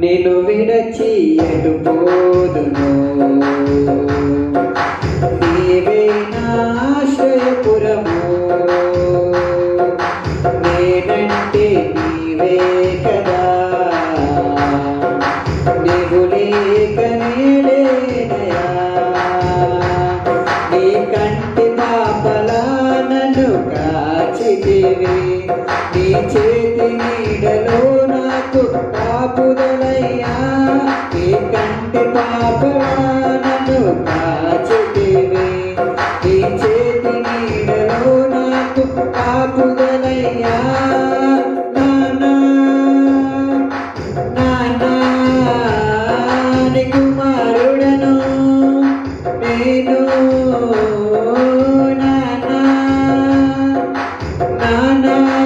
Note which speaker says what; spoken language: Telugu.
Speaker 1: నేను విడచి ఎటు పోదును నీవే నా నేనంటే నీవే కదా? నీవు లేక నేలేనయా నీ కంటి పాపలా నన్ను కాచితివి. నీ చేతిని కాపుదలయ్యా నీ కంటి పాపలా నన్ను కాచితివి చేతి నీడలో నాకు కాపుదలయ్యా కుమారుడను నేను నానా నానా.